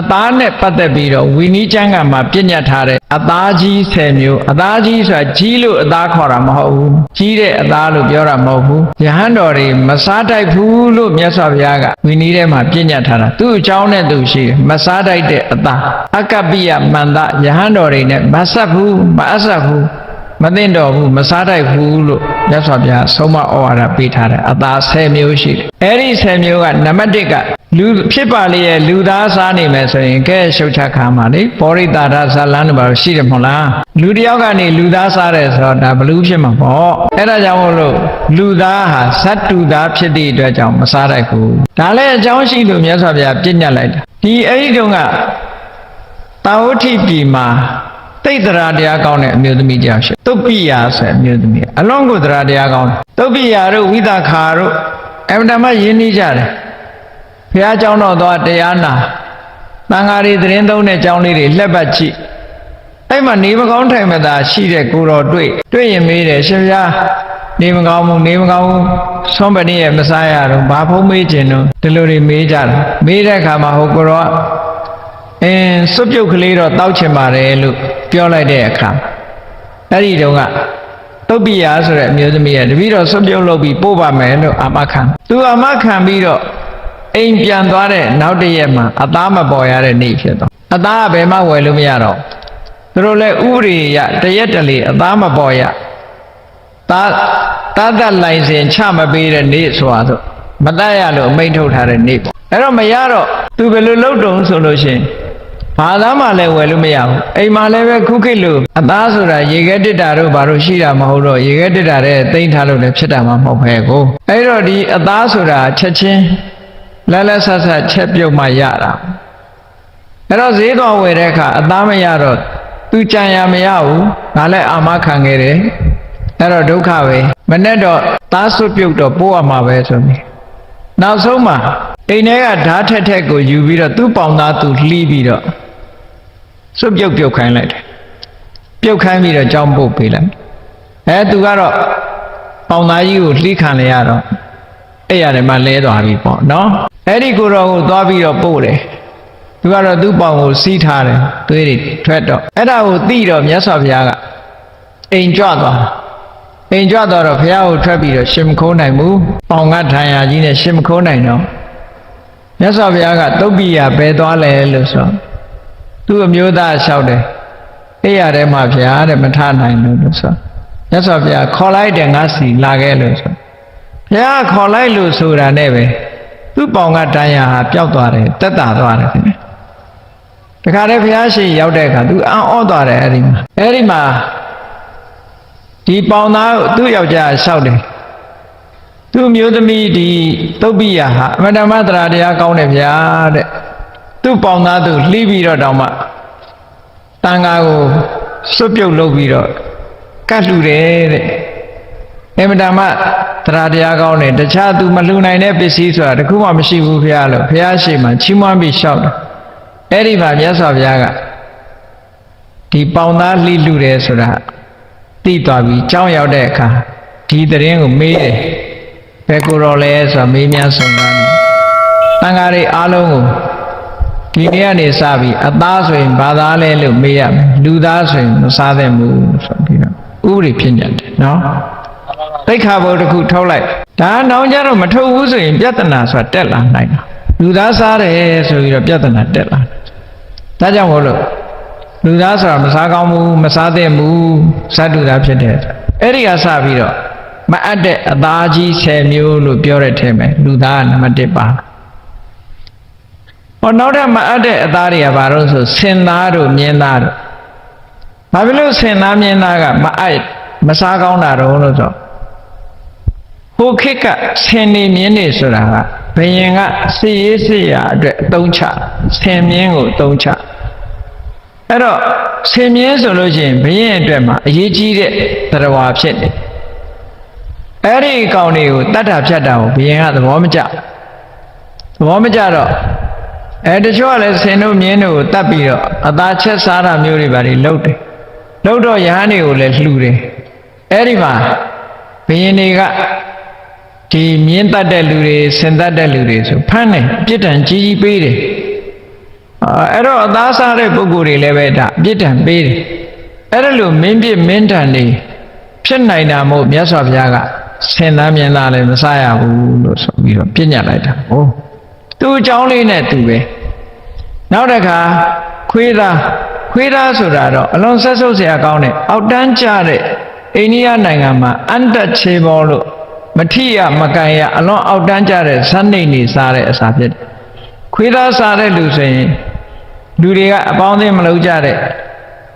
အသားနဲ့ပတ်သက်ပြီးတော့ဝီနီးကျမ်းကမှာပြညတ်ထားတဲ့အသားကြီး10မျိုးအသားကြီးဆိုတာကြီးလို့အသားခေါ်တာမဟုတ်ဘူးကြီးတဲ့အသားလို့ပြောတာမဟုတ်ဘူးယဟန်တော်တွေမစားတိုက်ဘူးလို့မြတ်စွာဘုရားကဝီနီးထဲမှာပြညတ်ထားတာသူ့အကြောင်းနဲ့သူရှိတယ်မစားတိုက်တဲ့အသားအကပ္ပိယမန္တယဟန်တော်တွေနဲ့မဆက်ဘူးမအပ်ဆက်ဘူးမသိတော့ဘူးမစားတိုက်ဘူးလို့မြတ်စွာဘုရားဆုံးမဩဝါဒပေးထားတယ်အသား10မျိုးရှိတယ်အဲ့ဒီ10မျိုးကနံပါတ်1က လူဖြစ်ပါလေရဲ့လူသားစားနေမယ်ဆိုရင်ကဲရှုတ်ချခါမှာလေပောရိတာရဇလန်းတို့ဘာလို့ရှိတယ်မဟုတ်လားလူတစ်ယောက်ကနေလူသားစားတယ်ဆိုတော့ဒါဘလူးဖြစ်မှာပေါ့အဲ့ဒါကြောင့်မို့လို့လူသားဟာဇတ်တူသားဖြစ်တဲ့အတွက်ကြောင့်မစားတိုက်ဘူးဒါလည်းအကြောင်းရှိလို့မြတ်စွာဘုရားပြညတ်လိုက်တာဒီအဲ့ဒီတုန်းကတာဝတိပြည်မှာတိတ်တရာတရားကောင်းတဲ့အမျိုးသမီးတယောက်ရှိသုပ္ပိယာဆိုတဲ့အမျိုးသမီးအလွန်ကိုတရာတရားကောင်းတယ်သုပ္ပိယာတို့ဝိသခာတို့အမှန်တမ်းယဉ်နေကြတယ် ဘုရားကျောင်းတော်သွားတရားနာတန်ဃာတွေသတင်းသုံးတဲ့ကျောင်းလေးတွေလှက်ပတ်ကြည့်အဲ့မှာနေမကောင်းထိုင်မသာရှိတဲ့ကိုတော်တွေ့တွေ့ရင်မေးတယ်ရှင်ဗျာနေမကောင်းဘူးနေမကောင်းဘူးဆွမ်းပဏိရဲ့မစားရတော့ဘာဖုံးမေးခြင်းတော့ဒီလိုတွေမေးကြတာမေးတဲ့အခါမှာဟိုကိုတော်ကအင်းစွပ်ပြုတ်ကလေးတော့တောက်ချင်ပါတယ်လို့ပြောလိုက်တဲ့အခါအဲ့ဒီတုန်းကတုတ်ပိယာဆိုတဲ့အမျိုးသမီးကတပည့်တော်စွပ်ပြုတ်လုပ်ပြီးပို့ပါမယ်လို့အာမခံသူအာမခံပြီးတော့ အိမ်ပြန်သွားတဲ့နောက်တစ်ရက်မှာအသားမပေါ်ရတဲ့နေ့ဖြစ်သွားအသားကဘယ်မှဝယ်လို့မရတော့သူတို့လည်းဥပဒေရတရက်တလေအသားမပေါ်ရသားတားသက်လိုင်စင်ချမပေးတဲ့နေ့ဆိုတာဆိုမတတ်ရလို့အမိန့်ထုတ်ထားတဲ့နေ့ပေါ့အဲ့တော့မရတော့သူဘယ်လိုလုပ်တုံဆိုလို့ရှိရင်ဘာသားမှလည်းဝယ်လို့မရဘူးအိမ်မှာလည်းပဲခုခေတ်လို့အသားဆိုတာရေခဲတစ်တာတို့ဘာလို့ရှိတာမဟုတ်တော့ရေခဲတစ်တာတဲ့တိမ့်ထားလို့လည်းဖြစ်တာမှမဟုတ်ပဲကိုအဲ့တော့ဒီအသားဆိုတာချက်ချင်း လဲလဲဆက်ဆက်ချက်ပြုတ်မှရတာအဲ့တော့ဈေးတော်ဝယ်တဲ့အခါအသားမရတော့သူကြံရမရဘူးငါလည်းအာမခံခဲ့တယ်အဲ့တော့ဒုက္ခပဲမနဲ့တော့သားဆွတ်ပြုတ်တော့ပိုးရမှာပဲဆိုပြီးနောက်ဆုံးမှာအိမ်ထဲကဓာတ်ထက်ထက်ကိုယူပြီးတော့သူ့ပေါင်သားသူလှီးပြီးတော့ဆွတ်ပြုတ်ပြုတ်ခိုင်းလိုက်တယ်ပြုတ်ခိုင်းပြီးတော့ကြောင်းပုတ်ပေးလိုက်အဲသူကတော့ပေါင်သားကြီးကိုလှီးခံလေရတော့ အဲ့ရတယ်မှလဲသွားပြီပေါ့နော်အဲ့ဒီကိုတော့ကိုသွားပြီးတော့ပို့တယ်သူကတော့သူ့ပေါင်ကိုစီးထားတယ်သွေးတွေထွက်တော့အဲ့ဒါကိုသိတော့မြတ်စွာဘုရားကအိမ်ကြွသွားတာအိမ်ကြွသွားတော့ဘုရားကိုထွက်ပြီးတော့ရှင်မခိုးနိုင်ဘူးပေါင်ကထံရကြီးနဲ့ရှင်မခိုးနိုင်တော့မြတ်စွာဘုရားကတုတ်ပိယဘယ်သွားလဲလို့ဆိုသူ့အမျိုးသားလျှောက်တယ်အဲ့ရတဲ့မှာဘုရားတဲ့မထနိုင်လို့လို့ဆိုမြတ်စွာဘုရားခေါ်လိုက်တယ်ငါစီလာခဲ့လို့ဆို ဘုရားခေါ်လိုက်လို့ဆိုတာနဲ့ပဲသူ့ပေါင်ကတန်ရာဟာပျောက်သွားတယ်တက်တာသွားတယ်ခင်ဗျတခါတည်းဘုရားရှိရောက်တဲ့အခါသူအံ့ဩသွားတယ်အဲ့ဒီမှာအဲ့ဒီမှာဒီပေါင်သားကိုသူ့ယောက်ျားလျှောက်တယ်သူ့မျိုးသမီးဒီတုတ်ပိယဟာအမတမတရာတရားကောင်းတယ်ဗျာတဲ့သူ့ပေါင်သားသူလှီးပြီးတော့တောင်မှတန်ဃာကိုစွတ်ပြုတ်လုပ်ပြီးတော့ကတ်လှူတယ်တဲ့အမတမ တရာတရားကောင်းတယ်တခြားသူမလှူနိုင်တဲ့ပစ္စည်းဆိုတာတခုမှမရှိဘူးဖះလို့ဖះရှိမှချီးမွမ်းပြီးလျှောက်တယ်အဲ့ဒီမှာမြတ်စွာဘုရားကဒီပေါင်သားလှီးလှူတယ်ဆိုတာသိသွားပြီကြောင်းရောက်တဲ့အခါဒီသတင်းကိုမေးတယ်ဘယ်ကိုတော်လဲဆိုတာမေးမြန်းစုံစမ်းတယ်တန်ဃာတွေအားလုံးကိုဒီနေ့ကနေစပြီးအသားဆိုရင်ဘာသားလဲလို့မေးရမယ်လူသားဆိုရင်မစားသင့်ဘူးဆိုပြီးတော့ဥပဒေဖြစ်ညတ်တယ်နော် တိတ်ခါဘုတ်တစ်ခုထုတ်လိုက်ဒါနောင်ကြတော့မထုတ်ဘူးဆိုရင်ပြဿနာဆိုတာတက်လာနိုင်တာလူသားစားတယ်ဆိုပြီးတော့ပြဿနာတက်လာတယ်ဒါကြောင့်မို့လို့လူသားဆိုတာမစားကောင်းဘူးမစားသင့်ဘူးစတုသားဖြစ်တယ်အဲ့ဒီကစပြီးတော့မအပ်တဲ့အသားကြီး10မျိုးလို့ပြောတဲ့ထဲမှာလူသားကနံပါတ်1ပါဟောနောက်ထပ်မအပ်တဲ့အသားတွေကဘာလို့ဆိုဆင်သားတို့မြင်းသားတို့ဘာဖြစ်လို့ဆင်သားမြင်းသားကမအပ်မစားကောင်းတာတော့လို့ဆို ဟိုခေတ်ကဆင်နေမြင်းနေဆိုတာကဘယင်ကစီရေးစီရအတွက်အသုံးချဆင်မြင်းကိုအသုံးချအဲ့တော့ဆင်မြင်းဆိုလို့ရှိရင်ဘယင်အတွက်မှာအရေးကြီးတဲ့တရားဖြစ်တယ်အဲ့ဒီအကောင်တွေကိုတတ်တာဖြတ်တာကိုဘယင်ကသဘောမကျသဘောမကျတော့အဲတချို့ကလည်းဆင်တို့မြင်းတို့ကိုတတ်ပြီးတော့အသာချက်စားတာမျိုးတွေပါလေလုပ်တယ်လုပ်တော့ယဟန်တွေကိုလည်းလှူတယ်အဲ့ဒီမှာဘယင်တွေက ဒီမြင့်တတ်တဲ့လူတွေဆင်တတ်တဲ့လူတွေဆိုဖမ်းတယ်ပြစ်ဒဏ်ကြီးကြီးပေးတယ်အဲ့တော့အသားစားတဲ့ပုဂ္ဂိုလ်တွေလည်းပဲဒါပြစ်ဒဏ်ပေးတယ်အဲ့ဒါလို့မင်းပြစ်မင်းဒဏ်တွေဖြစ်နိုင်တာမို့မြတ်စွာဘုရားကဆင်သားမြင်သားလည်းမစားရဘူးလို့ဆိုပြီးတော့ပြညတ်လိုက်တာဟိုသူ့အကြောင်းလေးနဲ့သူပဲနောက်တစ်ခါခွေးသားခွေးသားဆိုတာတော့အလွန်ဆက်ဆုပ်စရာကောင်းတဲ့အောက်တန်းကျတဲ့အိန္ဒိယနိုင်ငံမှာအန်တက်ချေဘောလို့ မထိရမကန်ရအလွန်အောက်တန်းကျတဲ့ဇန်နေနေစားတဲ့အစာဖြစ်တယ်ခွေးသားစားတဲ့လူဆိုရင်လူတွေကအပေါင်းအသင်းမလုပ်ကြတဲ့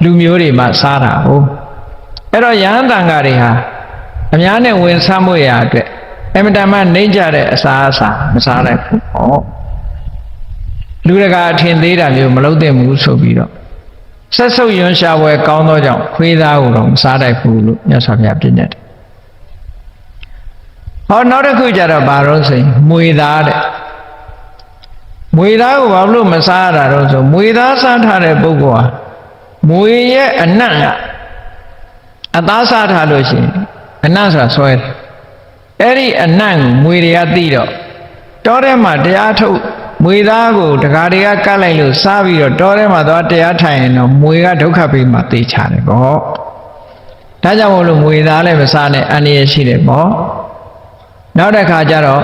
လူမျိုးတွေမှစားတာဟုတ်အဲ့တော့ယဟန်တန်ဃာတွေဟာအများနဲ့ဝင်ဆမှုရအတွက်အမတန်မှနှိမ့်ကြတဲ့အစာအစာမစားနိုင်ဘူးဟောလူတကာအထင်သေးတာမျိုးမလုပ်သင့်ဘူးဆိုပြီးတော့ဆက်ဆုပ်ယွန်းရှာပွဲကောင်းသောကြောင့်ခွေးသားကိုတော့မစားနိုင်ဘူးလို့မြတ်စွာဘုရားပြညတ်တယ် ဟောနောက်တစ်ခုကျတော့ဘာလို့ဆိုရင်မွေသားတဲ့မွေသားကိုဘာလို့မစားရတာတော့ဆိုမွေသားစားထားတဲ့ပုဂ္ဂိုလ်ဟာမွေရဲ့အနံ့ကအသားစားထားလို့ရှိရင်အနံ့ဆိုတာဆွဲတယ်အဲ့ဒီအနံ့ကိုမွေတွေကသိတော့တောထဲမှာတရားထုတ်မွေသားကိုတကားတွေကကတ်လိုက်လို့စားပြီးတော့တောထဲမှာသွားတရားထိုင်ရင်တော့မွေကဒုက္ခပေးမှသိချတယ်ပေါ့ဒါကြောင့်မို့လို့မွေသားလည်းမစားနဲ့အန္တရာယ်ရှိတယ်ပေါ့ နောက်တစ်ခါကျတော့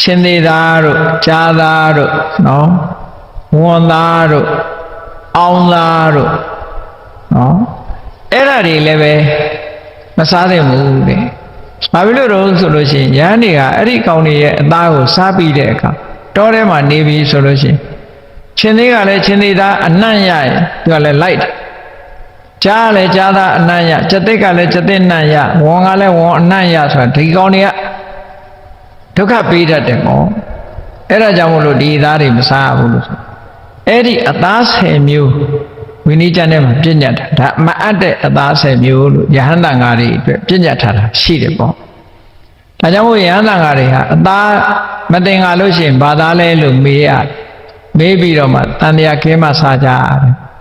ချင်းသေးသားတို့ကြားသားတို့နော်ဝန်သားတို့အောင်သားတို့နော်အဲ့ဒါတွေလည်းပဲမစားသင့်ဘူးတဲ့ဘာဖြစ်လို့တော့ဆိုလို့ရှိရင်ရဟန်းတွေကအဲ့ဒီကောင်တွေရဲ့အသားကိုစားပြီးတဲ့အခါတောထဲမှာနေပြီဆိုလို့ရှိရင်ချင်းသေးကလည်းချင်းသေးသားအနှံ့ရရင်သူကလည်းလိုက်တယ် ကြားလည်းကြားသားအနှံ့ရစက်သိက်ကလည်းစက်သိက်နှံ့ရဝန်ကလည်းဝန်အနှံ့ရဆိုတာဒီကောင်တွေကဒုက္ခပေးတတ်တယ်ပေါ့အဲ့ဒါကြောင့်မလို့ဒီသားတွေမစားဘူးလို့ဆိုအဲ့ဒီအသားဆယ်မျိုးဝိနည်းကျမ်းထဲမှာပြညတ်တာဒါမအပ်တဲ့အသားဆယ်မျိုးလို့ယဟန္တန်ဃာတွေအတွက်ပြညတ်ထားတာရှိတယ်ပေါ့ဒါကြောင့်မို့ယဟန္တန်ဃာတွေဟာအသားမတင်ငါလို့ရှိရင်ဘာသားလဲလို့မေးရတယ်မေးပြီးတော့မှတန်တရားခင်းမှစားကြရတယ်